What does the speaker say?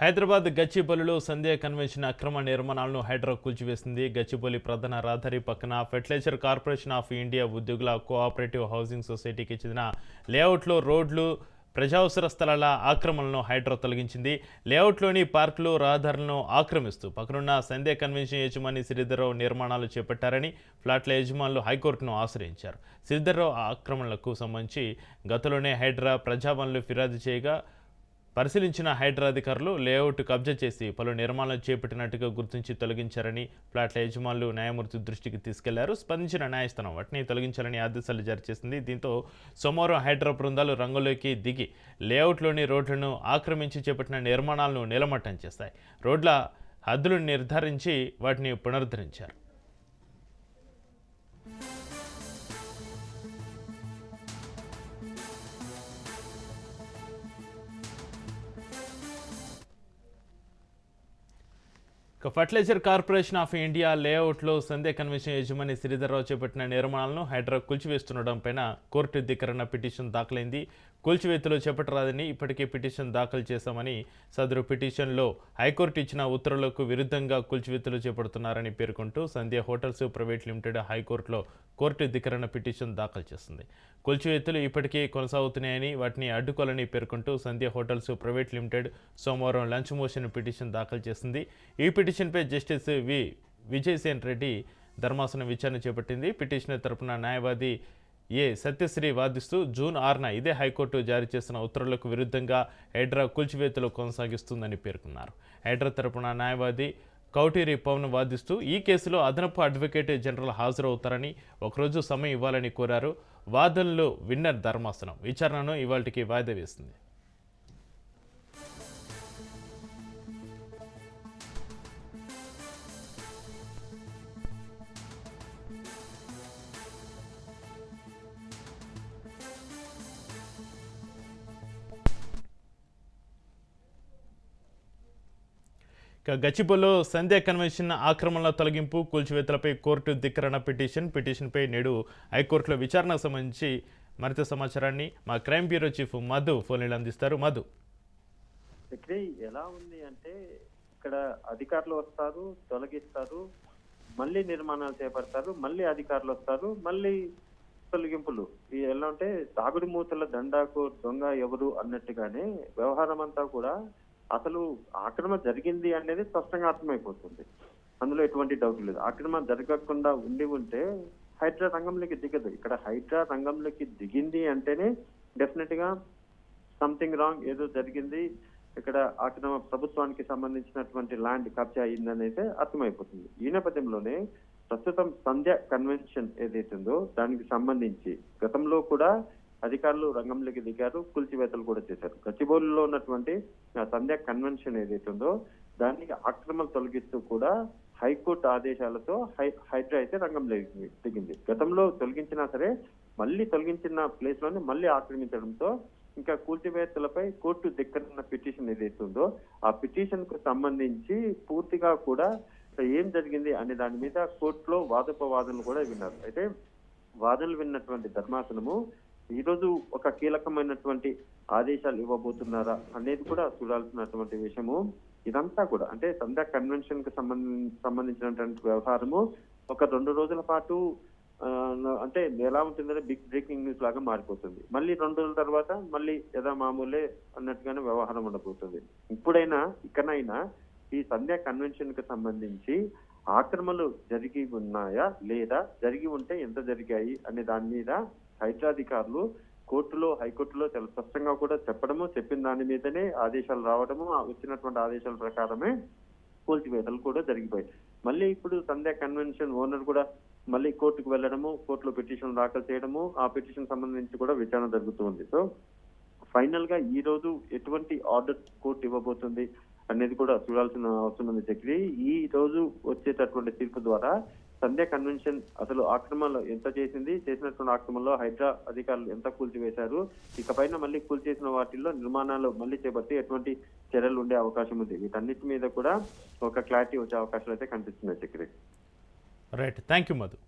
హైదరాబాద్ గచ్చిబౌలిలో సంధ్య convention అక్రమ నిర్మాణాలను హైడ్రా కూల్చివేసింది. గచ్చిబౌలి ప్రధాన రహదారి పక్కన ఫెర్టిలైజర్ కార్పొరేషన్ ఆఫ్ ఇండియా ఉద్యోగుల కోఆపరేటివ్ హౌసింగ్ సొసైటీకి చెందిన లేఅవుట్లో రోడ్లు ప్రజావసర స్థలాల ఆక్రమణలను హైడ్రా తొలగించింది. లేఅవుట్లోని పార్కులు రహదారులను ఆక్రమిస్తూ పక్కనున్న సంధ్య కన్వెన్షన్ యజమాని శ్రీధర్రావు నిర్మాణాలు చేపట్టారని ఫ్లాట్ల యజమానులు హైకోర్టును ఆశ్రయించారు. శ్రీధర్రావు ఆక్రమణలకు సంబంధించి గతంలోనే హైడ్రా ప్రజాభవన్లు ఫిర్యాదు చేయగా పరిశీలించిన హైడ్రా అధికారులు లేఅవుట్ కబ్జా చేసి పలు నిర్మాణాలు చేపట్టినట్టుగా గుర్తించి తొలగించారని ఫ్లాట్ల యజమానులు న్యాయమూర్తి దృష్టికి తీసుకెళ్ళారు. స్పందించిన న్యాయస్థానం వాటిని తొలగించాలని ఆదేశాలు జారీ చేసింది. దీంతో సోమవారం హైడ్రా బృందాలు రంగులోకి దిగి లేఅవుట్లోని రోడ్లను ఆక్రమించి చేపట్టిన నిర్మాణాలను నిలమట్టం చేస్తాయి రోడ్ల హద్దులు నిర్ధారించి వాటిని పునరుద్ధరించారు. ఇక ఫర్టిలైజర్ కార్పొరేషన్ ఆఫ్ ఇండియా లేఅవుట్లో సందే కన్వెన్షన్ యజమాని శ్రీధర్రావు చేపట్టిన నిర్మాణాలను హైడ్రా కూల్చివేస్తుండడంపైన కోర్టు ధిక్కరణ పిటిషన్ దాఖలైంది. కూల్చివేతలో చేపట్టరాదని ఇప్పటికే పిటిషన్ దాఖలు చేశామని సదరు పిటిషన్లో హైకోర్టు ఇచ్చిన ఉత్తర్వులకు విరుద్ధంగా కూల్చివేతలు చేపడుతున్నారని పేర్కొంటూ సంధ్య హోటల్స్ ప్రైవేట్ లిమిటెడ్ హైకోర్టులో కోర్టు ధికరణ పిటిషన్ దాఖలు చేస్తుంది కూల్చివేతలు ఇప్పటికే కొనసాగుతున్నాయని వాటిని అడ్డుకోవాలని పేర్కొంటూ సంధ్య హోటల్స్ ప్రైవేట్ లిమిటెడ్ సోమవారం లంచ్ మోషన్ పిటిషన్ దాఖలు చేసింది. ఈ పిటిషన్పై జస్టిస్ వి. విజయసేన్ రెడ్డి ధర్మాసనం విచారణ చేపట్టింది. పిటిషనర్ తరపున న్యాయవాది ఏ సత్యశ్రీ వాదిస్తూ జూన్ ఆరున ఇదే హైకోర్టు జారీ చేసిన ఉత్తర్వులకు విరుద్ధంగా హైడ్రా కూల్చివేతలు కొనసాగిస్తుందని పేర్కొన్నారు. హైడ్రా తరపున న్యాయవాది కౌటిరి పవన్ వాదిస్తూ ఈ కేసులో అదనపు అడ్వకేట్ జనరల్ హాజరవుతారని ఒకరోజు సమయం ఇవ్వాలని కోరారు. వాదనలు విన్నర్ ధర్మాసనం. విచారణను ఇవాళకి వాయిదా వేసింది. గచ్చిబౌలిలో సంధ్య కన్వెన్షన్ ఆక్రమణల తొలగింపు కూల్చివేతలపై కోర్టు ధిక్కరణ పిటిషన్ పిటిషన్పై నేడు హైకోర్టులో విచారణకు సంబంధించి మరింత సమాచారాన్ని మా క్రైమ్ బ్యూరో చీఫ్ మధు ఫోన్లు అందిస్తారు. మధు. ఎలా ఉంది అంటే ఇక్కడ అధికారులు వస్తారు తొలగిస్తారు మళ్ళీ నిర్మాణాలు చేపడతారు మళ్ళీ అధికారులు వస్తారు మళ్ళీ తొలగింపులు. ఎలా అంటే తాగుడు మూతల దండాకు దొంగ ఎవరు అన్నట్టుగానే వ్యవహారం అంతా కూడా అసలు ఆక్రమణ జరిగింది అనేది స్పష్టంగా అర్థమైపోతుంది. అందులో ఎటువంటి డౌట్ లేదు. ఆక్రమణ జరగకుండా ఉండి ఉంటే హైడ్రా రంగంలోకి దిగదు. ఇక్కడ హైడ్రా రంగంలోకి దిగింది అంటేనే డెఫినెట్గా సంథింగ్ రాంగ్ ఏదో జరిగింది. ఇక్కడ ఆక్రమ ప్రభుత్వానికి సంబంధించినటువంటి ల్యాండ్ కబ్జా అయిందని అయితే అర్థమైపోతుంది. ఈ నేపథ్యంలోనే ప్రస్తుతం సంధ్య కన్వెన్షన్ ఏదైతుందో దానికి సంబంధించి గతంలో కూడా అధికారులు రంగంలోకి దిగారు కూల్చివేతలు కూడా చేశారు. గచ్చిబౌలిలో ఉన్నటువంటి సంధ్యా సంధ్య కన్వెన్షన్ ఏదైతుందో దానికి ఆక్రమణలు తొలగిస్తూ కూడా హైకోర్టు ఆదేశాలతో హై హైడ్రా అయితే రంగంలోకి దిగింది. గతంలో తొలగించినా సరే మళ్ళీ తొలగించిన ప్లేస్లోనే మళ్ళీ ఆక్రమించడంతో ఇంకా కూల్చివేతలపై కోర్టు దిక్కనున్న పిటిషన్ ఏదైతే ఉందో ఆ పిటిషన్కు సంబంధించి పూర్తిగా కూడా ఏం జరిగింది అనే దాని మీద కోర్టులో వాదోపవాదనలు కూడా విన్నారు. అయితే వాదనలు విన్నటువంటి ధర్మాసనము ఈరోజు ఒక కీలకమైనటువంటి ఆదేశాలు ఇవ్వబోతున్నారా అనేది కూడా చూడాల్సినటువంటి విషయము. ఇదంతా కూడా అంటే సంధ్యా కన్వెన్షన్కి సంబంధించి సంబంధించినటువంటి వ్యవహారము. ఒక రెండు రోజుల పాటు అంటే ఎలా ఉంటుందంటే బిగ్ బ్రేకింగ్ న్యూస్ లాగా మారిపోతుంది. మళ్ళీ రెండు రోజుల తర్వాత మళ్ళీ యథా మామూలే అన్నట్టుగానే వ్యవహారం ఉండబోతుంది. ఇప్పుడైనా ఇకనైనా ఈ సంధ్యా కన్వెన్షన్కి సంబంధించి ఆక్రమణలు జరిగి ఉన్నాయా? లేదా జరిగి ఉంటే ఎంత జరిగాయి? అనే దాని మీద హైదరాధికారులు కోర్టులో హైకోర్టులో చాలా స్పష్టంగా కూడా చెప్పడము చెప్పిన దాని మీదనే ఆదేశాలు రావడము ఆ వచ్చినటువంటి ఆదేశాల ప్రకారమే కూల్చివేతలు కూడా జరిగిపోయాయి. మళ్ళీ ఇప్పుడు సంధ్యా కన్వెన్షన్ ఓనర్ కూడా మళ్ళీ కోర్టుకు వెళ్ళడము కోర్టులో పిటిషన్ దాఖలు చేయడము ఆ పిటిషన్ సంబంధించి కూడా విచారణ జరుగుతుంది. సో ఫైనల్గా ఈ రోజు ఎటువంటి ఆర్డర్ కోర్టు ఇవ్వబోతుంది అనేది కూడా చూడాల్సిన అవసరం ఉంది చక్రి ఈ రోజు వచ్చేటటువంటి తీర్పు ద్వారా సంధ్య కన్వెన్షన్ అసలు ఆక్రమణలో ఎంత చేసింది చేసినటువంటి ఆక్రమణలో హైడ్రా అధికారులు ఎంత కూల్చివేశారు ఇకపైన మళ్ళీ కూల్చేసిన వాటిల్లో నిర్మాణాలు మళ్ళీ చేపట్టి ఎటువంటి చర్యలు ఉండే అవకాశం ఉంది. వీటన్నిటి మీద కూడా ఒక క్లారిటీ వచ్చే అవకాశాలు అయితే కనిపిస్తున్నాయి Chakri right thank you Madhu